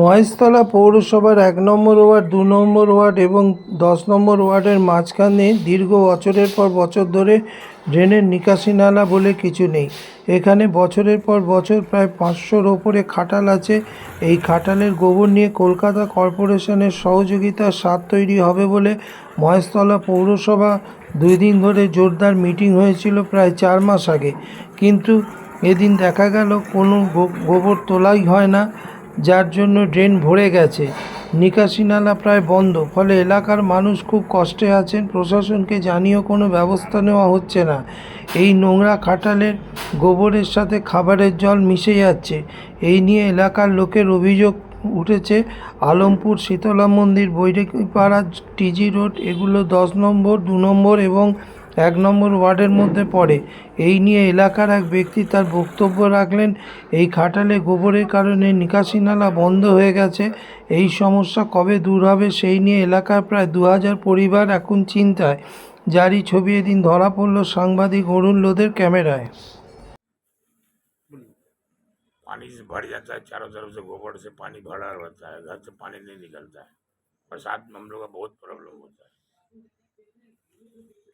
মহেশতলা পৌরসভার এক নম্বর ওয়ার্ড, দু নম্বর ওয়ার্ড এবং দশ নম্বর ওয়ার্ডের মাঝখানে দীর্ঘ বছরের পর বছর ধরে ড্রেনের নিকাশি নালা বলে কিছু নেই। এখানে বছরের পর বছর প্রায় পাঁচশোর ওপরে খাটাল আছে। এই খাটালের গোবর নিয়ে কলকাতা কর্পোরেশনের সহযোগিতার সার তৈরি হবে বলে মহেশতলা পৌরসভা দুই দিন ধরে জোরদার মিটিং হয়েছিল প্রায় চার মাস আগে। কিন্তু এদিন দেখা গেল কোনো গোবর তোলাই হয় না। যার জন্য ড্রেন ভরে গেছে। নিকাশি নালা প্রায় বন্ধ, ফলে এলাকার মানুষ খুব কষ্টে আছেন। প্রশাসনকে জানিয়েও কোনো ব্যবস্থা নেওয়া হচ্ছে না। এই নোংরা খাটালের গোবরের সাথে খাবারের জল মিশে যাচ্ছে। এই নিয়ে এলাকার লোকের অভিযোগ উঠেছে, আলমপুর শীতলা মন্দির বৈরিকপাড়া টিজি রোড, এগুলো দশ নম্বর, দু নম্বর এবং এক নম্বর ওয়ার্ডের মধ্যে পড়ে এই নিয়ে এলাকার এক ব্যক্তি তার বক্তব্য রাখলেন এই খাটালে গোবরের কারণে নিকাশি নালা বন্ধ হয়ে গেছে এই সমস্যা কবে দূর হবে সেই নিয়ে এলাকার প্রায় দু হাজার পরিবার এখন চিন্তায় যারই ছবি এদিন ধরা পড়ল সাংবাদিক অরুণ লোদের ক্যামেরায় पानी से भर जाता है चारों तरफ से गोबर से पानी भरा रहता है घर से पानी नहीं निकलता है बरसात में हम लोग का बहुत प्रॉब्लम होता है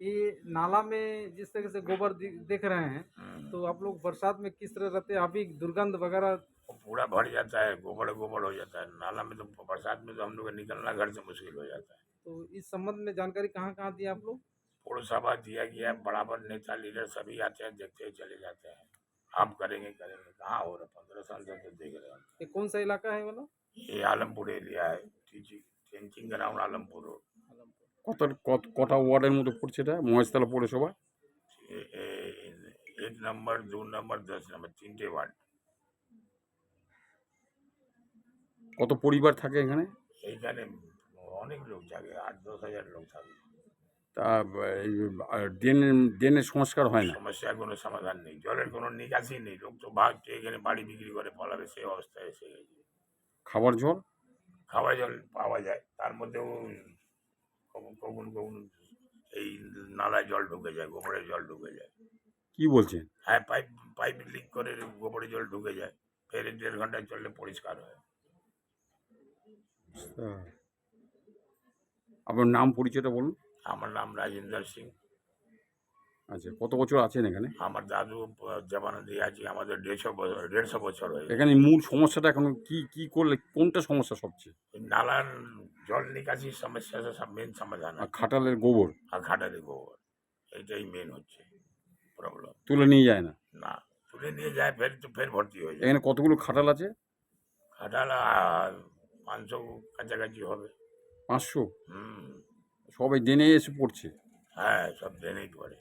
ये नाला में जिस तरह से गोबर देख रहे हैं हम्म, तो आप लोग बरसात में किस तरह रहते हैं? अभी दुर्गंध वगैरह पूरा भर जाता है गोबर गोबर हो जाता है। नाला में तो बरसात में तो हम लोग निकलना घर से मुश्किल हो जाता है। तो इस संबंध में जानकारी कहाँ कहाँ दी आप लोग? पौरसभा दिया गया है, बराबर नेता लीडर सभी आते हैं देखते हुए चले जाते हैं। आप करेंगे करेंगे। कहाँ हो रहा पंद्रह साल से तो देख रहे हैं। ये कौन सा इलाका है वाला? ये आलमपुर एरिया है टेंचिंग ग्राउंड आलमपुर रोड। কত কটা ওয়ার্ডের মতো পড়ছে এটা? মহেশতলা পৌরসভা? এক নম্বর দু নম্বর দশ নম্বর তিনটে ওয়ার্ড। কত পরিবার থাকে এখানে? এইখানে অনেক লোক থাকে আট দশ হাজার লোক থাকে। তা ড্রেন ড্রেনের সংস্কার হয় না? সমস্যার কোনো সমাধান নেই জলের কোনো নিকাশি নেই লোক তো ভাবছে এখানে বাড়ি বিক্রি করে ফলাবে সেই অবস্থায় এসে গেছে। খাবার জল? খাবার জল পাওয়া যায় তার মধ্যেও কখন কখন এই নালায় জল ঢুকে যায় গোবরের জল ঢুকে যায়। কি বলছেন? হ্যাঁ পাইপ পাইপ লিক করে গোবরের জল ঢুকে যায় ফের দেড় ঘণ্টা চললে পরিষ্কার হয়। তা, আপনার নাম পরিচয়টা বলুন। আমার নাম রাজেন্দ্র সিং। আচ্ছা কত বছর আছেন এখানে? আমার দাদু জামানা দিয়ে আছি আমাদের দেড়শো বছর দেড়শো বছর হয়ে এখানে মূল সমস্যাটা এখন কি কি করলে কোনটা সমস্যা সবচেয়ে? নালার জল নিকাশির সমস্যা সব মেন সমাধান আর খাটালের গোবর? আর ঘাটালে গোবর এইটাই মেন হচ্ছে প্রবলেম তুলে নিয়ে যায় না? না তুলে নিয়ে যায় ফের তো ফের ভর্তি হয়ে যায়। এখানে কতগুলো খাটাল আছে? খাটালা পাঁচশো কাছাকাছি হবে। পাঁচশো? হুম। সবাই ড্রেনে এসে পড়ছে? হ্যাঁ সব ড্রেনেই পড়ে।